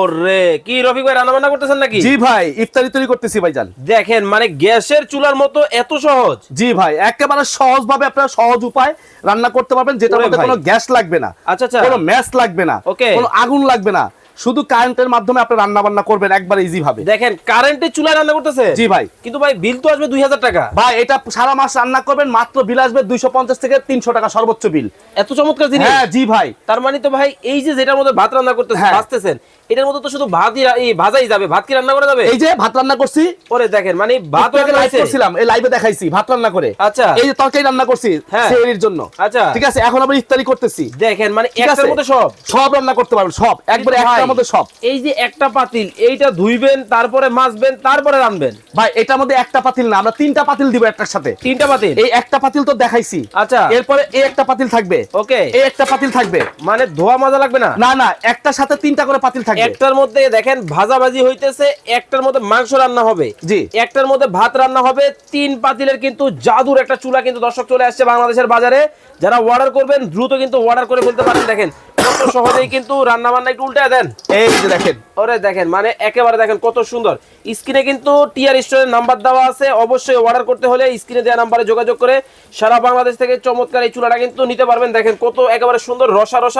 ওরে কি রফিক ভাই রান্না বান্না করতেছেন নাকি? জি ভাই ইফতারি তৈরি করতেছি ভাইজান। দেখেন মানে গ্যাসের চুলার মতো এত সহজ। জি ভাই একেবারে সহজ ভাবে আপনারা সহজ উপায় রান্না করতে পারবেন যেটা মধ্যে কোনো গ্যাস লাগবে না আচ্ছা, আচ্ছা। কোনো ম্যাচ লাগবে না. কোনো আগুন লাগবে না। শুধু কারেন্টের মাধ্যমে আপনি রান্না বান্না করবেন একবার ইজি ভাবে দেখেন কারেন্টের চুলায় রান্না করতেছে? জি ভাই। কিন্তু ভাই বিল তো আসবে দুই হাজার টাকা। ভাই এটা সারা মাস রান্না করবেন মাত্র বিল আসবে দুইশো পঞ্চাশ থেকে তিনশো টাকা সর্বোচ্চ বিল এত চমৎকার জিনিস। হ্যাঁ জি ভাই। তার মানে তো ভাই এই যে যেটার মধ্যে ভাত রান্না করতেছেন হ্যাঁ। ভাজতেছেন এটার মধ্যে তো শুধু ভাতই এই ভাজাই যাবে। ভাত কি রান্না করা যাবে? এই যে ভাত রান্না করছি। ওরে দেখেন মানে ভাত একটু লাইভ করছিলাম এই লাইভে দেখাইছি ভাত রান্না করে। আচ্ছা। এই যে তরকারি রান্না করছি হ্যাঁ। সেহরির জন্য। আচ্ছা। ঠিক আছে এখন আবার ইফতারি করতেছি। দেখেন মানে একটার মধ্যে সব। সব রান্না করতে পারবেন সব। একবারে একটার মধ্যে সব। এই যে একটা পাতিল এইটা ধুইবেন তারপরে মাজবেন তারপরে রানবেন। ভাই এটার মধ্যে একটা পাতিল না আমরা তিনটা পাতিল দিব একটার সাথে। তিনটা পাতিল? এই একটা পাতিল তো দেখাইছি। আচ্ছা। এরপরে এই একটা পাতিল থাকবে। ওকে। এই একটা পাতিল থাকবে। মানে ধোয়া মাজা লাগবে না? না না একটার সাথে তিনটা করে পাতিল থাকবে। একটার মধ্যে দেখেন ভাজাভাজি হইতেছে একটার মধ্যে মাংস রান্না হবে। জি। একটার মধ্যে ভাত রান্না হবে তিন পাতিলের কিন্তু জাদুর একটা চুলা কিন্তু দর্শক চলে আসছে বাংলাদেশের বাজারে। যারা অর্ডার করবেন দ্রুত কিন্তু অর্ডার করে ফেলতে পারেন দেখেন কত সহজেই কিন্তু রান্না বান্না একটু উল্টে দেন। এই যে দেখেন। ওরে দেখেন মানে একেবারে দেখেন কত সুন্দর। স্ক্রিনে কিন্তু টিআর স্টোরের নাম্বার দেওয়া আছে অবশ্যই অর্ডার করতে হলে স্ক্রিনে দেওয়া নাম্বারে যোগাযোগ করে সারা বাংলাদেশ থেকে চমৎকার এই চুলাটা কিন্তু নিতে পারবেন। দেখেন কত একেবারে সুন্দর রসা রসা